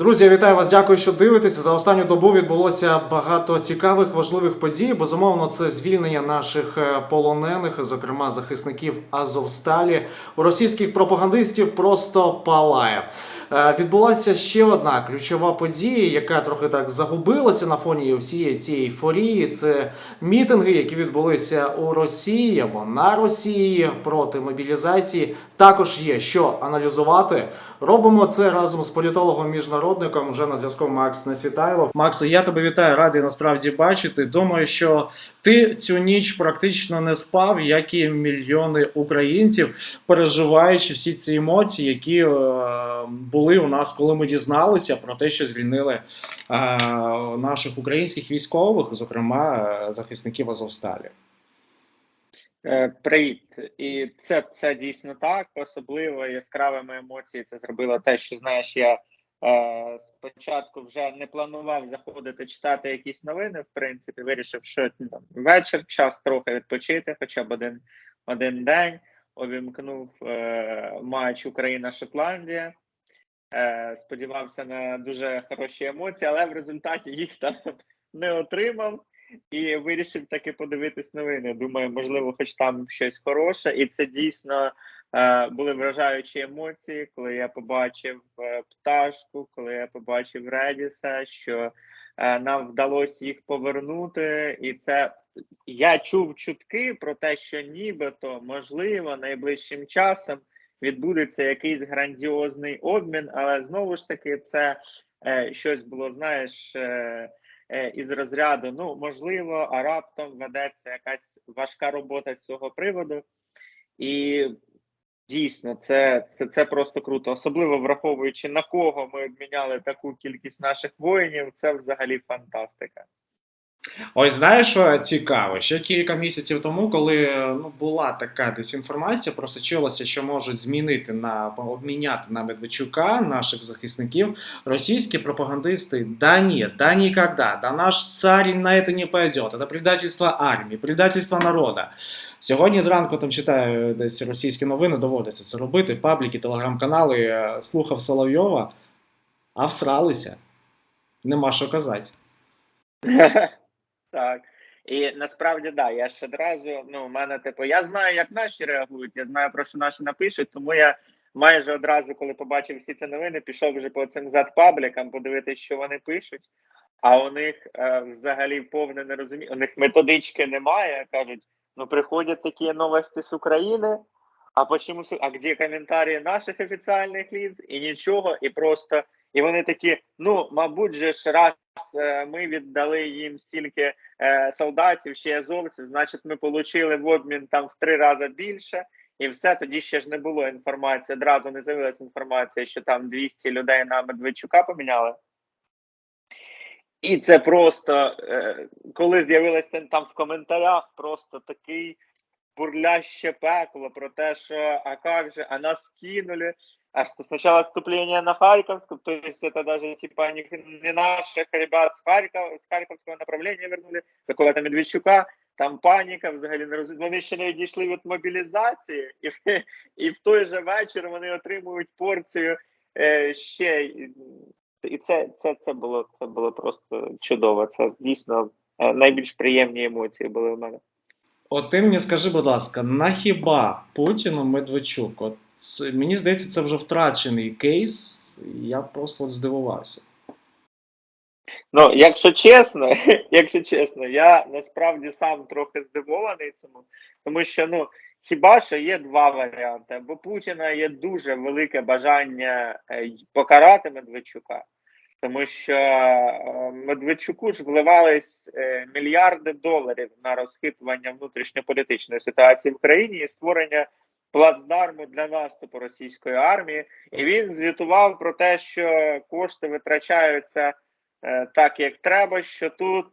Друзі, я вітаю вас. Дякую, що дивитеся. За останню добу відбулося багато цікавих, важливих подій. Безумовно, це звільнення наших е, полонених, зокрема захисників Азовсталі. У російських пропагандистів просто палає. Е, Відбулася ще одна ключова подія, яка трохи так загубилася на фоні всієї цієї ейфорії. Це мітинги, які відбулися у Росії або на Росії проти мобілізації. Також є що аналізувати. Робимо це разом з політологом міжнародником. Вже на зв'язку Макс Несвітайлов. Макс, я тебе вітаю, радий насправді бачити. Думаю, що ти цю ніч практично не спав, як і мільйони українців, переживаючи всі ці емоції, які е, були у нас, коли ми дізналися про те, що звільнили е, наших українських військових, зокрема е, захисників Азовсталі. Привіт, і це, це дійсно так. Особливо яскравими емоції це зробило те, що знаєш, я спочатку вже не планував заходити читати якісь новини. В принципі, вирішив, що ну, там, вечір, час трохи відпочити, хоча б один, один день. Увімкнув е, матч Україна-Шотландія. Е, сподівався на дуже хороші емоції, але в результаті їх там не отримав і вирішив таки подивитись новини. Думаю, можливо, хоч там щось хороше, і це дійсно е, були вражаючі емоції, коли я побачив е, пташку, коли я побачив Редіса, що е, нам вдалося їх повернути, і це я чув чутки про те, що нібито можливо найближчим часом відбудеться якийсь грандіозний обмін, але знову ж таки, це е, щось було, знаєш. Е, е, із розряду, ну можливо, а раптом ведеться якась важка робота з цього приводу, і дійсно це, це, це просто круто, особливо враховуючи на кого ми обміняли таку кількість наших воїнів, це взагалі фантастика. Ось знаєш, що цікаво, ще кілька місяців тому, коли ну, була така дезінформація, просочилося, що можуть змінити на обміняти на Медведчука наших захисників. Російські пропагандисти, да ні, да ніколи, да наш царь на це не пойде, це предательство армії, предательство народу. Сьогодні зранку там читаю десь російські новини, доводиться це робити. Пабліки, телеграм-канали е, слухав Соловйова, а всралися. Нема що казати. Так. І насправді да, я ж одразу, ну, у мене, типу, я знаю, як наші реагують, я знаю, про що наші напишуть, тому я майже одразу, коли побачив всі ці новини, пішов вже по цим зад-паблікам подивитися, що вони пишуть. А у них е, взагалі повне нерозуміння, у них методички немає. Кажуть, ну приходять такі новості з України, а почему, с- а где коментарі наших офіційних лиц? І нічого, і просто, і вони такі, ну, мабуть, же ж раз ми віддали їм стільки е, солдатів, ще азовців, значить, ми отримали в обмін там в три рази більше, і все, тоді ще ж не було інформації, одразу не з'явилася інформація, що там 200 людей на Медведчука поміняли. І це просто, е, коли з'явилося там в коментарях, просто такий бурляще пекло про те, що а как же, а нас кинули, а что сначала отступление на Харьковск, то есть это даже типа не, не наших ребят с, Харьков, с Харьковского направления вернули, какого-то Медведчука, там паніка, взагалі не розумію. Вони ще не дійшли від мобілізації, і, і в той же вечір вони отримують порцію е, ще. І- І це, це, це, було, це було просто чудово. Це дійсно е, найбільш приємні емоції були в мене. От ти мені скажи, будь ласка, на хіба Путіну Медведчук? От мені здається, це вже втрачений кейс. Я просто от здивувався. Ну, якщо чесно, якщо чесно, я насправді сам трохи здивований цьому, тому що ну хіба що є два варіанти: або Путіна є дуже велике бажання е, покарати Медведчука, тому що е, Медведчуку ж вливались е, мільярди доларів на розхитування внутрішньополітичної ситуації в країні і створення плацдарму для наступу російської армії. І він звітував про те, що кошти витрачаються е, так, як треба, що тут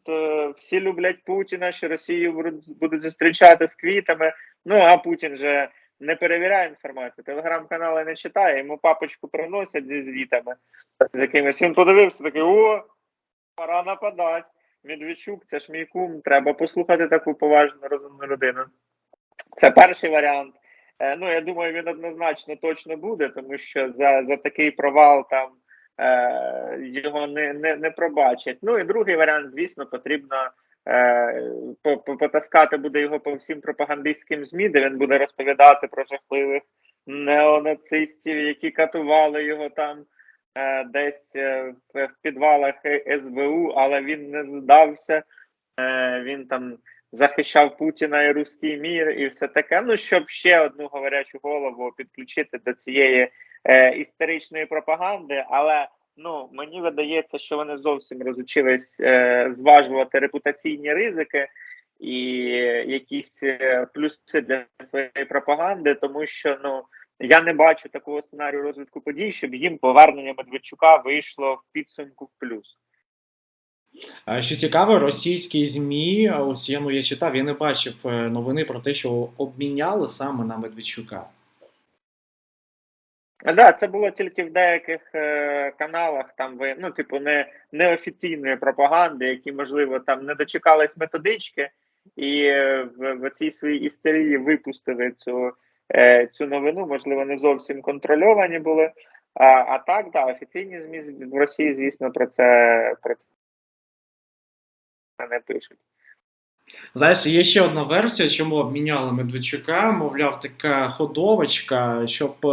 всі люблять Путіна, що Росію будуть зустрічати з квітами. Ну а Путін же не перевіряє інформацію. Телеграм-канали не читає, йому папочку приносять зі звітами з якимось. Він подивився, такий о, пора нападати. Медведчук, це ж мій кум, треба послухати таку поважну розумну людину. Це перший варіант. Е, Ну, я думаю, він однозначно точно буде, тому що за, за такий провал там е, його не, не, не пробачать. Ну і другий варіант, звісно, потрібно по- по- потаскати буде його по всім пропагандистським ЗМІ, де він буде розповідати про жахливих неонацистів, які катували його там е, десь е, в, підвалах СБУ, але він не здався. Е, він там захищав Путіна і руський мір, і все таке. Ну, щоб ще одну говорячу голову підключити до цієї е, історичної пропаганди, але ну мені видається, що вони зовсім розучились е, зважувати репутаційні ризики і якісь е, плюси для своєї пропаганди, тому що ну я не бачу такого сценарію розвитку подій, щоб їм повернення Медведчука вийшло в підсумку в плюс. Що цікаво, російські ЗМІ, ось я ну я читав, я не бачив е, новини про те, що обміняли саме на Медведчука. Так, да, це було тільки в деяких е, каналах, там ви, ну, типу, не неофіційної пропаганди, які, можливо, там не дочекались методички, і е, в, в цій своїй істерії випустили цю, е, цю новину, можливо, не зовсім контрольовані були. А, а так, да, офіційні ЗМІ в Росії, звісно, про це, про це не пишуть. Знаєш, є ще одна версія, чому обміняли Медведчука. Мовляв, така ходовочка, щоб е,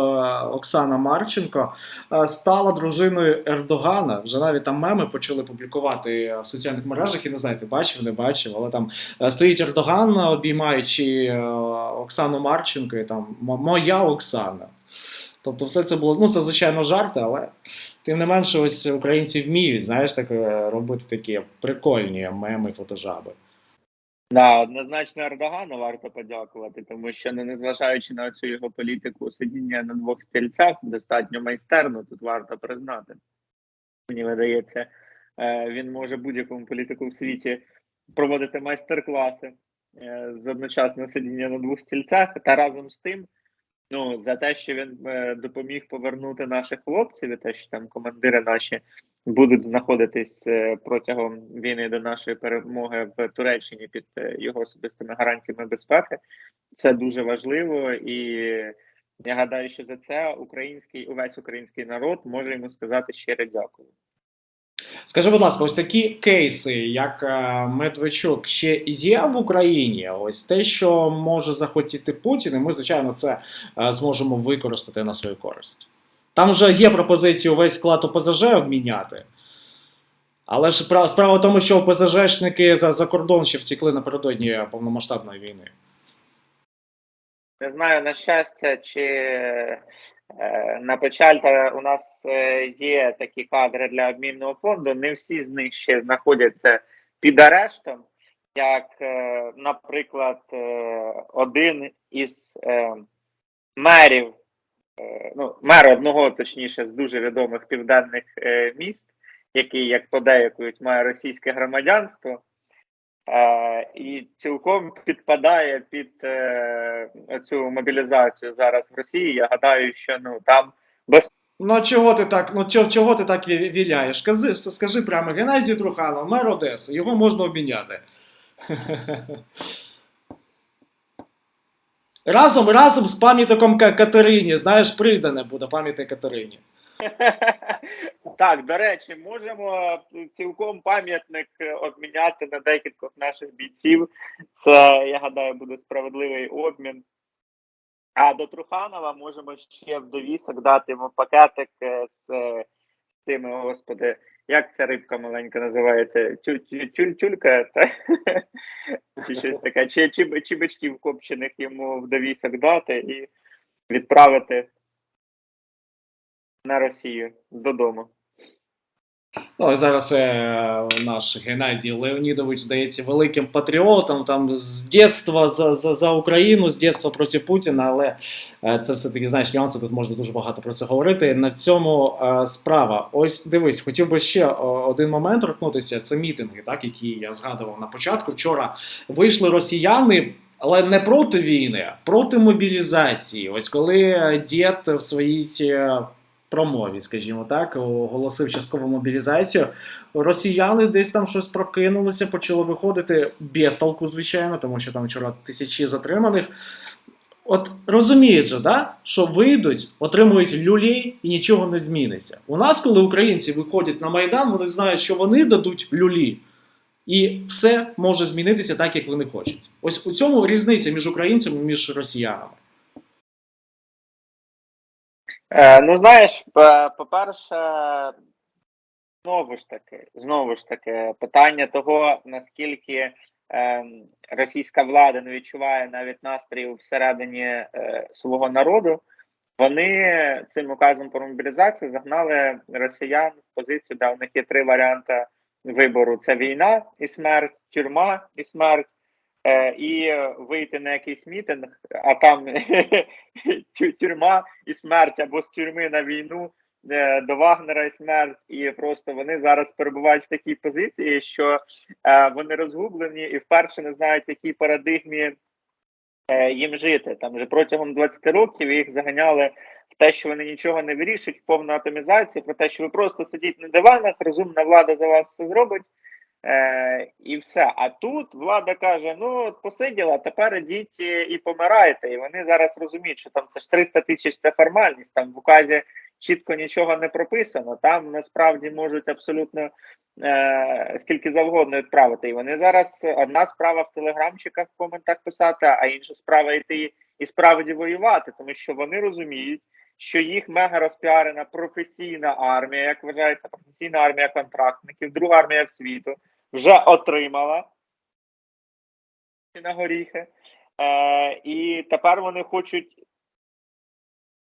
Оксана Марченко е, стала дружиною Ердогана. Вже навіть там меми почали публікувати в соціальних мережах. Я не знаю, ти бачив, не бачив, але там е, стоїть Ердоган, обіймаючи е, Оксану Марченко, і там моя Оксана. Тобто, все це було, ну це звичайно жарти, але тим не менше, ось українці вміють, знаєш, так е, робити такі прикольні меми, фотожаби. Да, однозначно Ердогану варто подякувати, тому що не незважаючи на цю його політику сидіння на двох стільцях, достатньо майстерно, тут варто признати. Мені видається, е, він може будь-якому політику в світі проводити майстер-класи е, з одночасного сидіння на двох стільцях, та разом з тим, ну, за те, що він е, допоміг повернути наших хлопців, і те, що там командири наші будуть знаходитись е, протягом війни до нашої перемоги в Туреччині під е, його особистими гарантіями безпеки. Це дуже важливо, і я гадаю, що за це український увесь український народ може йому сказати щире дякую. Скажи, будь ласка, ось такі кейси, як е, Медведчук, ще є в Україні. Ось те, що може захотіти Путін, і ми, звичайно, це зможемо використати на свою користь. Там вже є пропозиції увесь склад ОПЗЖ обміняти. Але ж справа в тому, що ОПЗЖшники за, за кордон ще втекли напередодні повномасштабної війни. Не знаю на щастя, чи е, на печаль та у нас е, є такі кадри для обмінного фонду. Не всі з них ще знаходяться під арештом. Як, е, наприклад, е, один із е, мерів, ну, мер одного, точніше, з дуже відомих південних е, міст, який, як подеякують, має російське громадянство. Е, і цілком підпадає під е, цю мобілізацію зараз в Росії. Я гадаю, що ну там без Ну, чого ти так, ну чого, чого ти так ві- віляєш? Скажи, скажи прямо, Геннадій Труханов, мер Одеси, його можна обміняти. Разом, разом з пам'ятником Катерині, знаєш, придане буде пам'ятник Катерині. так, до речі, можемо цілком пам'ятник обміняти на декількох наших бійців. Це я гадаю буде справедливий обмін. А до Труханова можемо ще в довісок дати пакетик е, з е, цими, господи, як ця рибка маленька називається? Тю- тю- Тюль, тюлька, та? чи щось таке, чи, чи, чи бичків копчених йому в довісок дати і відправити на Росію додому. Ну, зараз е, наш Геннадій Леонідович здається великим патріотом там з дитинства за, за, за Україну, з дитинства проти Путіна, але е, це все-таки знаєш нюанси, тут можна дуже багато про це говорити. На цьому е, справа. Ось дивись, хотів би ще один момент торкнутися. Це мітинги, так, які я згадував на початку. Вчора вийшли росіяни. Але не проти війни, а проти мобілізації. Ось коли дід в своїй е, промові, скажімо так, оголосив часткову мобілізацію. Росіяни десь там щось прокинулися, почали виходити без толку, звичайно, тому що там вчора тисячі затриманих. от розуміють же, да, що вийдуть, отримують люлей і нічого не зміниться. У нас, коли українці виходять на Майдан, вони знають, що вони дадуть люлі, і все може змінитися так, як вони хочуть. Ось у цьому різниця між українцями і між росіянами. Е, ну, знаєш, по- по-перше, знову ж таки, знову ж таки, питання того, наскільки ем, російська влада не відчуває навіть настроїв всередині е, свого народу, вони цим указом про мобілізацію загнали росіян в позицію, де у них є три варіанти вибору: це війна і смерть, тюрма і смерть. Е, І вийти на якийсь мітинг, а там тюрма і смерть або з тюрми на війну е, до Вагнера і смерть, і просто вони зараз перебувають в такій позиції, що е, вони розгублені і вперше не знають, в якій парадигмі їм жити. Там вже протягом 20 років їх заганяли те, що вони нічого не вирішують, повну атомізацію, про те, що ви просто сидіть на диванах, розумна влада за вас все зробить. Е, і все. А тут влада каже: ну от посиділа, тепер ідіть і, помирайте. І вони зараз розуміють, що там це ж 300 тисяч це формальність. Там в указі чітко нічого не прописано. Там насправді можуть абсолютно е, скільки завгодно відправити. І вони зараз одна справа в телеграмчиках в коментах писати, а інша справа йти і справді воювати, тому що вони розуміють. Що їх мега розпіарена професійна армія, як вважається, професійна армія контрактників, друга армія в світу, вже отримала на горіхи. Е, і тепер вони хочуть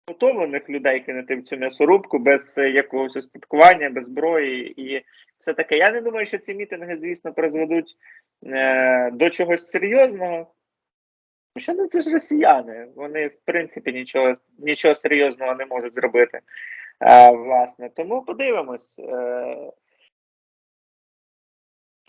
готовлених людей кинути в цю м'ясорубку без е, якогось устаткування, без зброї і все таке. Я не думаю, що ці мітинги, звісно, призведуть е, до чогось серйозного. Що ну це ж росіяни. Вони, в принципі, нічого, нічого серйозного не можуть зробити. Е, власне, тому подивимось. Е,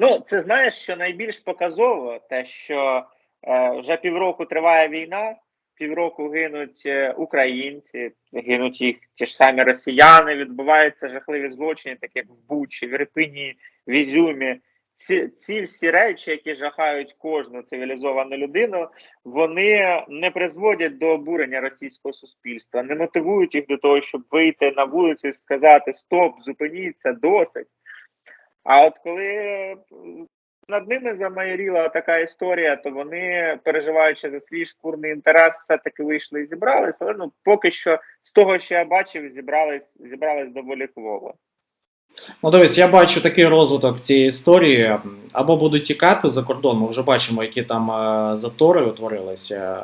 Ну, це знаєш, що найбільш показово, те, що е, вже півроку триває війна, півроку гинуть е, українці, гинуть їх ті ж самі росіяни, відбуваються жахливі злочини, такі як в Бучі, в Ірпені, в Ізюмі. Ці, ці всі речі, які жахають кожну цивілізовану людину, вони не призводять до обурення російського суспільства, не мотивують їх до того, щоб вийти на вулицю і сказати Стоп, зупиніться, досить. А от коли над ними замайоріла така історія, то вони, переживаючи за свій шкурний інтерес, все-таки вийшли і зібрались. Але ну поки що з того, що я бачив, зібрались, зібрались доволі кволо. Ну, дивись, я бачу такий розвиток цієї історії. Або будуть тікати за кордон. Ми вже бачимо, які там е, затори утворилися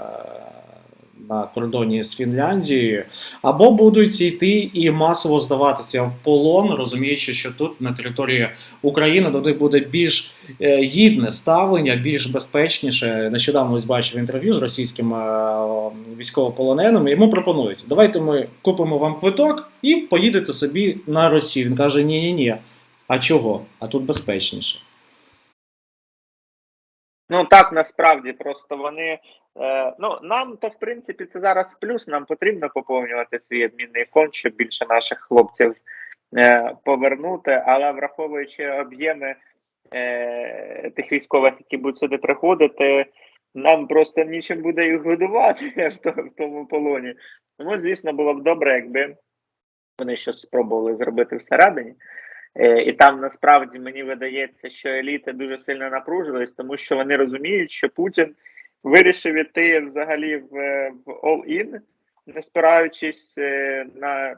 на кордоні з Фінляндією, або будуть йти і масово здаватися в полон, розуміючи, що тут на території України них буде більш е, гідне ставлення, більш безпечніше. Нещодавно ось бачив інтерв'ю з російським е, військовополоненим. Йому пропонують: давайте ми купимо вам квиток і поїдете собі на Росію. Він каже: ні, ні, ні. А чого? А тут безпечніше. Ну так насправді просто вони. Е, ну нам то в принципі це зараз плюс. Нам потрібно поповнювати свій обмінний фонд, щоб більше наших хлопців е, повернути. Але враховуючи об'єми е, тих військових, які будуть сюди приходити, нам просто нічим буде їх годувати в тому полоні. Тому, звісно, було б добре, якби вони щось спробували зробити всередині. Е, І там насправді мені видається, що еліти дуже сильно напружились, тому що вони розуміють, що Путін вирішив іти взагалі в, в all-in, не спираючись е, на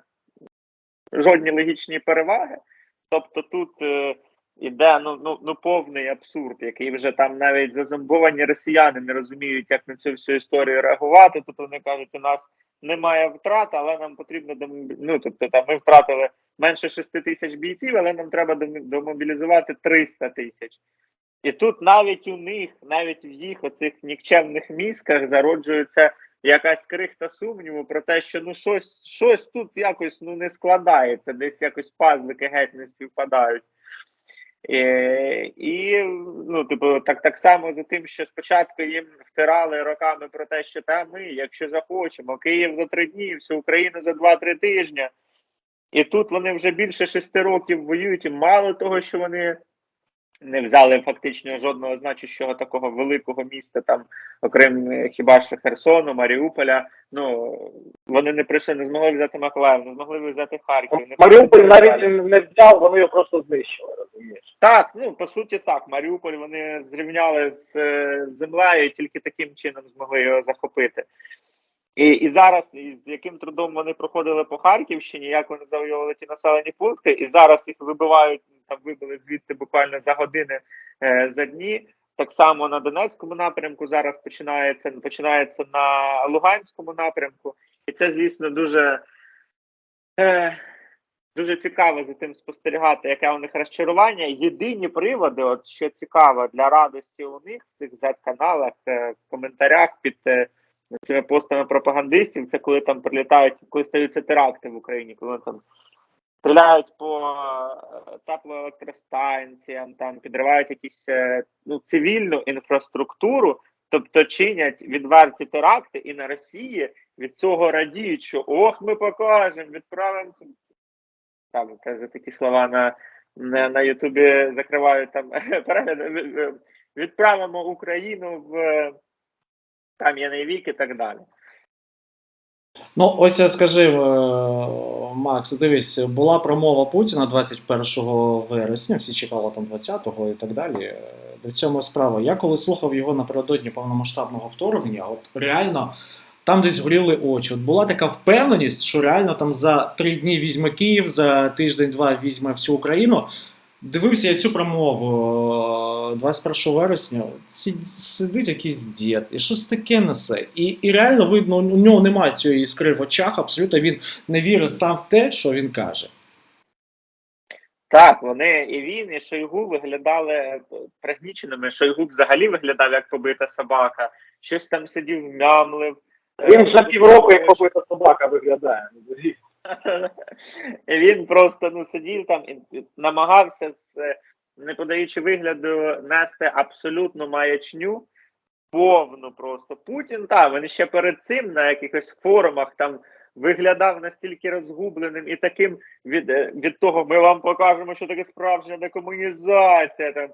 жодні логічні переваги. Тобто тут е, іде ну, ну, ну повний абсурд, який вже там навіть зазомбовані росіяни не розуміють, як на цю всю історію реагувати. Тут вони кажуть, у нас немає втрат, але нам потрібно ну, тобто там ми втратили менше 6 тисяч бійців, але нам треба домобілізувати 300 тисяч. І тут навіть у них, навіть в їх оцих нікчемних мізках зароджується якась крихта сумніву про те, що ну щось, щось тут якось ну не складається, десь якось пазлики геть не співпадають. І, і ну, типу, так, так само за тим, що спочатку їм втирали роками про те, що та ми, якщо захочемо, Київ за три дні, всю Україну за два-три тижні. І тут вони вже більше шести років воюють, і мало того, що вони не взяли фактично жодного значущого такого великого міста, там, окрім е, хіба що Херсону, Маріуполя. Ну вони не прийшли, не змогли взяти Миколаїв, не змогли взяти Харків. не Маріуполь навіть не взяв, вони його просто знищили, розумієш. так, ну по суті, так. Маріуполь вони зрівняли з е, землею, і тільки таким чином змогли його захопити. І, і зараз, і з яким трудом вони проходили по Харківщині, як вони завоювали ті населені пункти, і зараз їх вибивають, там вибили звідти буквально за години е, за дні. Так само на Донецькому напрямку зараз починається починається на Луганському напрямку, і це, звісно, дуже. Е, Дуже цікаво за тим спостерігати, яке у них розчарування. Єдині приводи, от що цікаво для радості у них в цих Z-каналах, е, в коментарях під е, цими постами пропагандистів, це коли там прилітають, коли стаються теракти в Україні, коли там стріляють по е, теплоелектростанціям, там підривають якісь е, ну, цивільну інфраструктуру, тобто чинять відверті теракти, і на Росії від цього радіють, що ох, ми покажемо, відправимо там за такі слова на, на, на Ютубі закривають там від- Відправимо Україну в кам'яний вік і так далі. Ну, ось я скажи, е, Макс, дивись, була промова Путіна 21 вересня, всі чекали там 20-го і так далі. Е, До цьому справа. Я коли слухав його напередодні повномасштабного вторгнення, от реально там десь горіли очі. От була така впевненість, що реально там за три дні візьме Київ, за тиждень-два візьме всю Україну. Дивився я цю промову 21 вересня. Сидить якийсь дід, і щось таке несе. І, і реально видно, у нього немає цієї іскри в очах. Абсолютно він не вірить сам в те, що він каже. Так, вони і він, і Шойгу виглядали е, пригніченими. Шойгу взагалі виглядав як побита собака. Щось там сидів, мямлив. Він за Е, півроку, як побита собака виглядає. І він просто ну сидів там і намагався з е, не подаючи вигляду нести абсолютну маячню. Повну просто Путін. Та він ще перед цим на якихось форумах там виглядав настільки розгубленим і таким від, е, від того, ми вам покажемо, що таке справжня декомунізація, там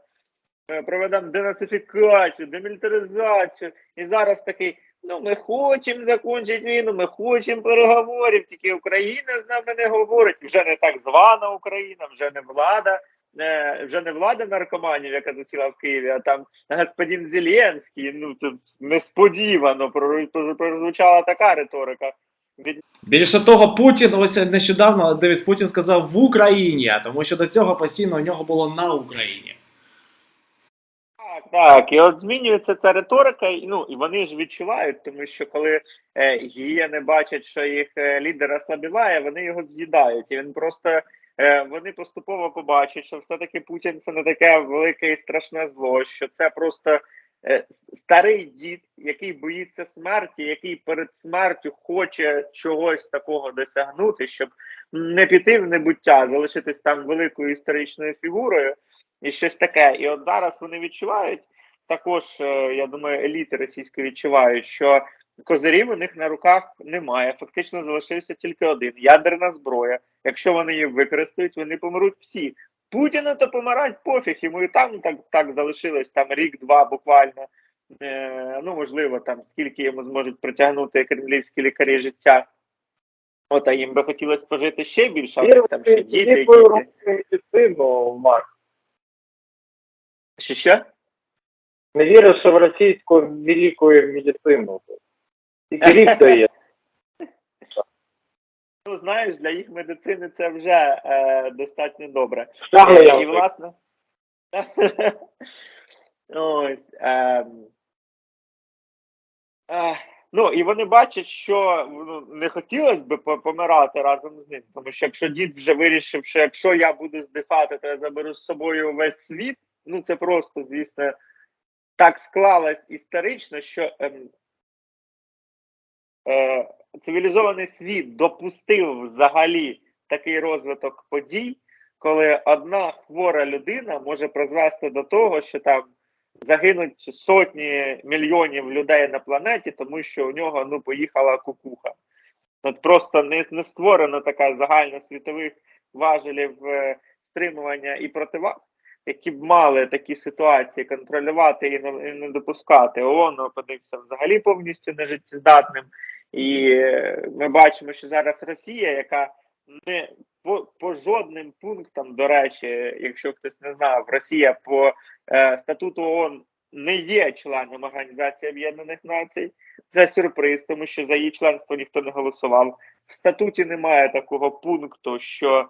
е, проведемо денацифікацію, демілітаризацію. І зараз такий. Ну, ми хочемо закінчити війну, ми хочемо переговорів, тільки Україна з нами не говорить. Вже не так звана Україна, вже не влада, е, вже не влада наркоманів, яка засіла в Києві, а там господин Зеленський. Ну тут несподівано прозвучала така риторика. Більше того, Путін ось нещодавно дивись, Путін сказав в Україні, тому що до цього постійно у нього було на Україні. Так, так, і от змінюється ця риторика, і, ну і вони ж відчувають, тому що коли е, гієни бачать, що їх е, лідер ослабіває, вони його з'їдають. І він просто вони поступово побачать, що все-таки Путін це не таке велике і страшне зло, що це просто е, старий дід, який боїться смерті, який перед смертю хоче чогось такого досягнути, щоб не піти в небуття, залишитись там великою історичною фігурою і щось таке. І от зараз вони відчувають також, е, я думаю, еліти російської відчувають, що козирів у них на руках немає. Фактично залишився тільки один ядерна зброя. Якщо вони її використають, вони помруть всі. Путіну то помирать пофіг, йому і там так, так залишилось там рік-два буквально. Е, ну, можливо, там скільки йому зможуть притягнути кремлівські лікарі життя. От, а їм би хотілося пожити ще більше, а в там ще діти Вірю якісь. Марк. Що що? Не віриш, що в російську велику медицину. Тільки то є. Ну, знаєш, для їх медицини це вже е, достатньо добре. Е, я і власне. Ось. ем, е, Ну, і вони бачать, що ну, не хотілося б помирати разом з ним. Тому що якщо дід вже вирішив, що якщо я буду здихати, то я заберу з собою весь світ. Ну, це просто, звісно, так склалось історично, що ем, е, цивілізований світ допустив взагалі такий розвиток подій, коли одна хвора людина може призвести до того, що там загинуть сотні мільйонів людей на планеті, тому що у нього ну поїхала кукуха. От просто не, не створена така загальна світових важелів е, стримування і противаг. Які б мали такі ситуації контролювати і не, і не допускати. ООН опинився взагалі повністю нежиттєздатним. І е, ми бачимо, що зараз Росія, яка не по, по жодним пунктам, до речі, якщо хтось не знав, Росія по е, статуту ООН не є членом Організації Об'єднаних Націй. Це сюрприз, тому що за її членство ніхто не голосував. В статуті немає такого пункту, що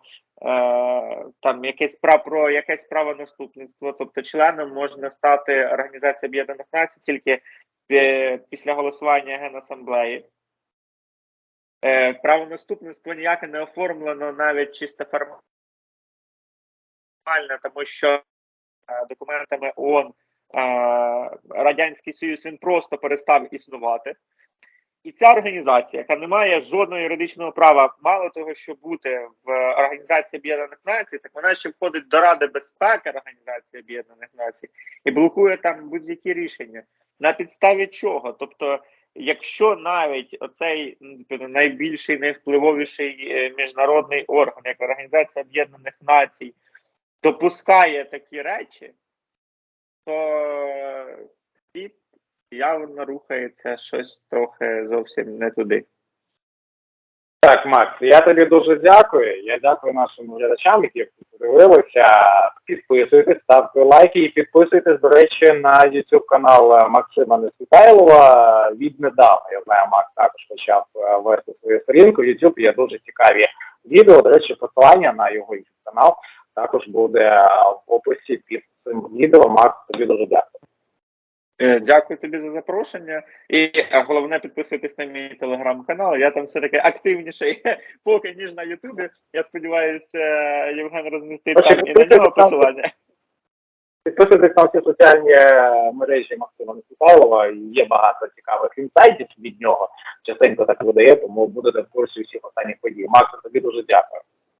там якесь право про якесь правонаступництво, тобто членом можна стати Організація Об'єднаних Націй тільки е, після голосування Генасамблеї. Е, правонаступництво ніяке не оформлено навіть чисто формально, тому що е, документами ООН е, Радянський Союз він просто перестав існувати. І ця організація, яка не має жодного юридичного права, мало того, що бути в Організації Об'єднаних Націй, так вона ще входить до Ради безпеки Організації Об'єднаних Націй і блокує там будь-які рішення. На підставі чого? Тобто, якщо навіть оцей найбільший, найвпливовіший е, міжнародний орган, як Організація Об'єднаних Націй, допускає такі речі, то світ явно рухається щось трохи зовсім не туди. Так, Макс, я тобі дуже дякую. Я дякую нашим глядачам, які подивилися. Підписуйтесь, ставте лайки і підписуйтесь, до речі, на YouTube канал Максима Несвітайлова. Віднедавна, я знаю, Макс також почав е, вести свою сторінку. YouTube є дуже цікаві відео. До речі, посилання на його YouTube канал також буде в описі під цим відео. Макс, тобі дуже дякую. Е, Дякую тобі за запрошення. І е, головне підписуйтесь на мій телеграм-канал. Я там все-таки активніший, поки ніж на Ютубі. Я сподіваюся, Євген розмістить Значить, там і на нього посилання. Підписуйтесь на всі соціальні е, мережі Максима Несвітайлова. Є багато цікавих інсайтів від нього. Частенько так видає, тому будете в курсі всіх останніх подій. Макс, тобі дуже дякую.